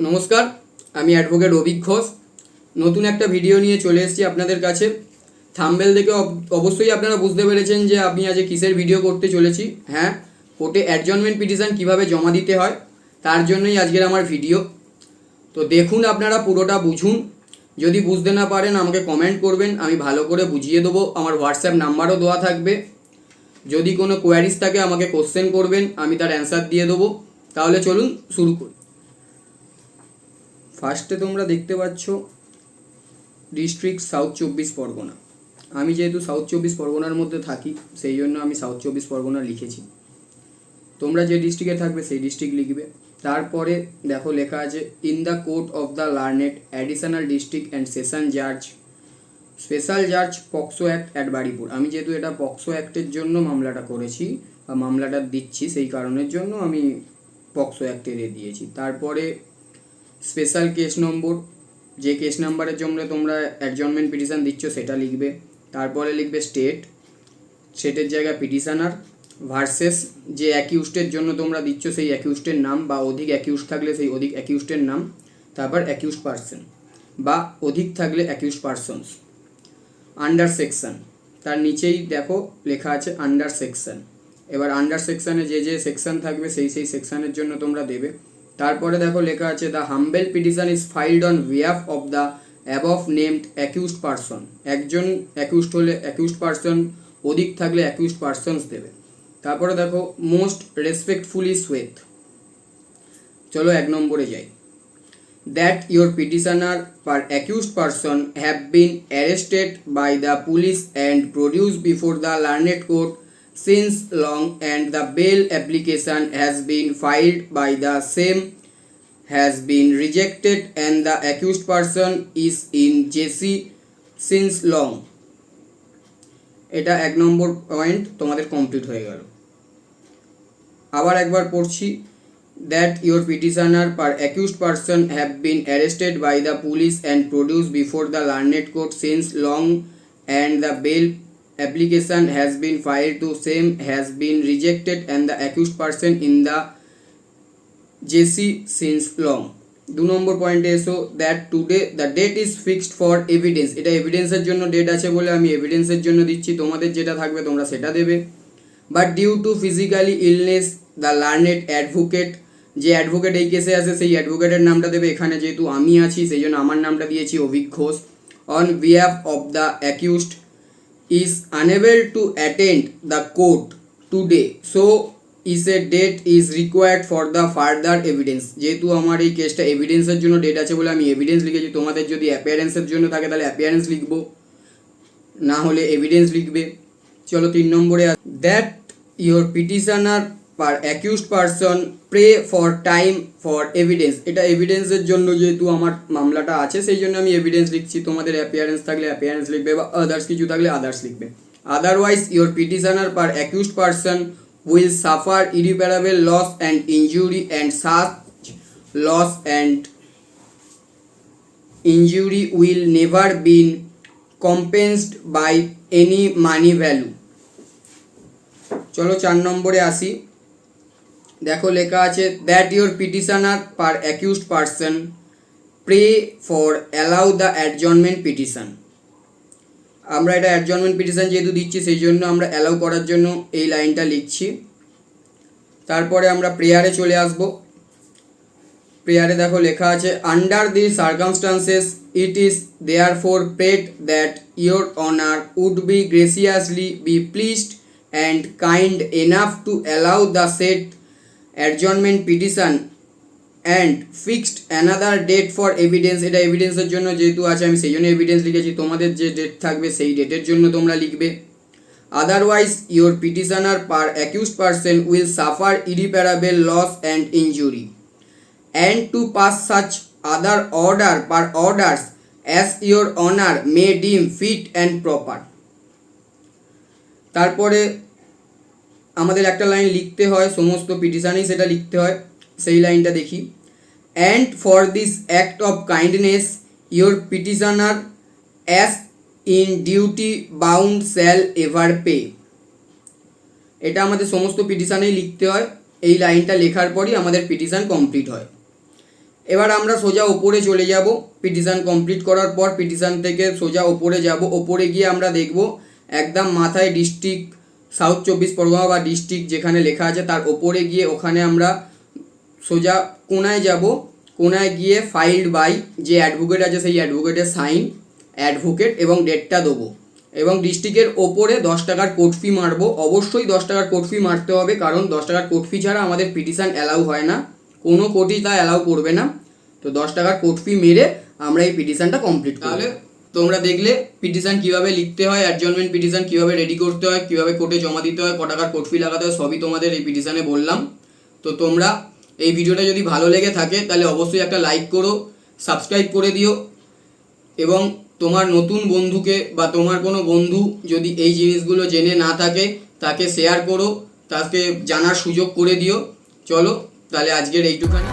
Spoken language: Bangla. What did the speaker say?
নমস্কার, আমি অ্যাডভোকেট অভিক ঘোষ। নতুন একটা ভিডিও নিয়ে চলে এসেছি আপনাদের কাছে। থাম্বেল দেখে অব- অবশ্যই আপনারা বুঝতে পেরেছেন যে আমি আজ কিসের ভিডিও করতে চলেছি। হ্যাঁ কোর্টে অ্যাডজনমেন্ট পিটিশন কীভাবে জমা দিতে হয়, তার জন্যই আজকের আমার ভিডিও তো দেখুন আপনারা পুরোটা বুঝুন। যদি বুঝতে না পারেন, আমাকে কমেন্ট করবেন, আমি ভালো করে বুঝিয়ে দেবো। আমার হোয়াটসঅ্যাপ নাম্বারও দেওয়া থাকবে। যদি কোনো কোয়ারিজ থাকে, আমাকে কোশ্চেন করবেন, আমি তার অ্যান্সার দিয়ে দেবো। তাহলে চলুন শুরু করি। ফার্স্টে তোমরা দেখতে পাচ্ছ ডিস্ট্রিক্ট সাউথ চব্বিশ পরগনা। আমি যেহেতু সাউথ চব্বিশ পরগনার মধ্যে থাকি, সেই জন্য আমি সাউথ চব্বিশ পরগনা লিখেছি। তোমরা যে ডিস্ট্রিক্টে থাকবে, সেই ডিস্ট্রিক্ট লিখবে। তারপরে দেখো লেখা আছে in the court of the লার্নেট additional district and session জাজ স্পেশাল জাজ পক্সো অ্যাক্ট অ্যাট বাড়িপুর আমি যেহেতু এটা পক্সো অ্যাক্টের জন্য মামলাটা করেছি, বা মামলাটা দিচ্ছি, সেই কারণের জন্য আমি পক্সো অ্যাক্টে দিয়ে দিয়েছি। তারপরে স্পেশাল কেস নম্বর যে কেস নাম্বারের জন্য তোমরা অ্যাডজনমেন্ট পিটিশন দিচ্ছ, সেটা লিখবে। তারপরে লিখবে স্টেট স্টেটের জায়গায় পিটিশনার ভার্সেস যে অ্যাকিউস্টের জন্য তোমরা দিচ্ছ, সেই অ্যাকিউস্টের নাম বা অধিক অ্যাকিউস্ট থাকলে সেই অধিক অ্যাকিউস্টের নাম, তারপর অ্যাকিউস্ট পার্সন বা অধিক থাকলে অ্যাকিউস্ট পার্সনস আন্ডার সেকশন তার নিচেই দেখো লেখা আছে আন্ডার সেকশন এবার আন্ডার সেকশনে যে যে সেকশন থাকবে, সেই সেই সেকশনের জন্য তোমরা দেবে। তারপরে দেখো লেখা আছে the humble petition is filed on behalf of the above named accused person একজন অ্যাকিউজড হলে অ্যাকিউজড পারসন অধিক থাকলে অ্যাকিউজড পারসনস দেবে। তারপরে দেখো মোস্ট রেসপেক্টফুলি সোয়েথ চলো এক নম্বরে যাই। That your petitioner per accused person have been arrested by the police and produced before the learned court since long and the bail application has been filed by the same has been rejected and the accused person is in JC since long এটা এক নম্বর পয়েন্ট তোমাদের কমপ্লিট হয়ে গেল আবার একবার পড়ছি that your petitioner per accused person have been arrested by the police and produced before the learned court since long and the bail application has been filed to same has been rejected and the accused person in the JC since long. দু নম্বর পয়েন্টে এসো that today the date is fixed for evidence এটা এভিডেন্সের জন্য ডেট আছে বলে আমি এভিডেন্সের জন্য দিচ্ছি, তোমাদের যেটা থাকবে তোমরা সেটা দেবে। But due to physically illness the learned advocate যে অ্যাডভোকেট এই কেসে আছে, সেই অ্যাডভোকেটের নামটা দেবে। এখানে যেহেতু আমি আছি, সেই জন্য আমার নামটা দিয়েছি Avik Ghosh. On behalf of the accused is unable to attend the court today. So, is a date is required for the further evidence. যেহেতু আমার এই কেসটা এভিডেন্সের জন্য ডেট আছে বলে আমি এভিডেন্স লিখেছি, তোমাদের যদি অ্যাপিয়ারেন্সের জন্য থাকে তাহলে অ্যাপিয়ারেন্স লিখব। না হলে এভিডেন্স লিখবে। চলো তিন নম্বরে that your petitioner per accused person pray for time for evidence এটা এভিডেন্সের জন্য যেহেতু আমার মামলাটা আছে, সেই জন্য আমি এভিডেন্স লিখছি। তোমাদের অ্যাপিয়ারেন্স থাকলে অ্যাপিয়ারেন্স লিখবে বা আদার্স কিছু থাকলে আদার্স লিখবে। Otherwise your petitioner per accused person will suffer irreparable loss and injury and such loss and injury will never been compensed by any money value চলো চার নম্বরে আসি। দেখো লেখা আছে that your petitioner per accused person pray for allow the adjournment petition আমরা এটা অ্যাডজনমেন্ট পিটিশন যেহেতু দিচ্ছি সেই জন্য আমরা অ্যালাউ করার জন্য এই লাইনটা লিখছি। তারপরে আমরা প্রেয়ারে চলে আসব। প্রেয়ারে দেখো লেখা আছে under the circumstances it is therefore prayed that your honour would be graciously be pleased and kind enough to allow the set adjournment petition and fixed another date for evidence এটা এভিডেন্সের জন্য যেহেতু আছে, আমি সেই জন্য এভিডেন্স লিখেছি। তোমাদের যে ডেট থাকবে, সেই ডেটের জন্য তোমরা লিখবে। Otherwise your petitioner per accused person will suffer irreparable loss and injury and to pass such other order per orders as your honour may deem fit and proper তারপরে আমাদের একটা লাইন লিখতে হয়, সমস্ত পিটিশানেই সেটা লিখতে হয়, সেই লাইনটা দেখি। And for this act of kindness your petitioner as in duty bound shall ever pray এটা আমাদের সমস্ত পিটিশানেই লিখতে হয়, এই লাইনটা লেখার পরই আমাদের পিটিশান কমপ্লিট হয়। এবার আমরা সোজা ওপরে চলে যাব, পিটিশান কমপ্লিট করার পর পিটিশন থেকে সোজা ওপরে যাব, ওপরে গিয়ে আমরা দেখব, একদম মাথায় ডিস্ট্রিক্ট সাউথ চব্বিশ পরগনা বা ডিস্ট্রিক্ট যেখানে লেখা আছে, তার ওপরে গিয়ে ওখানে আমরা সোজা কোনায় যাব। কোনায় গিয়ে ফাইল্ড বাই যে অ্যাডভোকেট আছে, সেই অ্যাডভোকেটের সাইন অ্যাডভোকেট এবং ডেটটা দেবো। এবং ডিস্ট্রিক্টের ওপরে দশ টাকার কোর্ট ফি মারবো। অবশ্যই দশ টাকার কোর্ট ফি মারতে হবে, কারণ দশ টাকার কোর্ট ফি ছাড়া আমাদের পিটিশন অ্যালাউ হয় না। কোনো কোর্টই তা অ্যালাউ করবে না। তো দশ টাকার কোর্ট ফি মেরে আমরা এই পিটিশনটা কমপ্লিট তাহলে তোমরা দেখলে পিটিশন কীভাবে লিখতে হয় অ্যাডজনমেন্ট পিটিশন কীভাবে রেডি করতে হয়, কীভাবে কোর্টে জমা দিতে হয় ক টাকার কোর্ট ফি লাগাতে হয়, সবই তোমাদের এই পিটিশনে বললাম। তো তোমরা এই ভিডিওটা যদি ভালো লেগে থাকে, তাহলে অবশ্যই একটা লাইক করো সাবস্ক্রাইব করে দিও। এবং তোমার নতুন বন্ধুকে বা তোমার কোনো বন্ধু যদি এই জিনিসগুলো জেনে না থাকে, তাকে শেয়ার করো, তাকে জানার সুযোগ করে দিও। চলো, তাহলে আজকের এইটুখানি।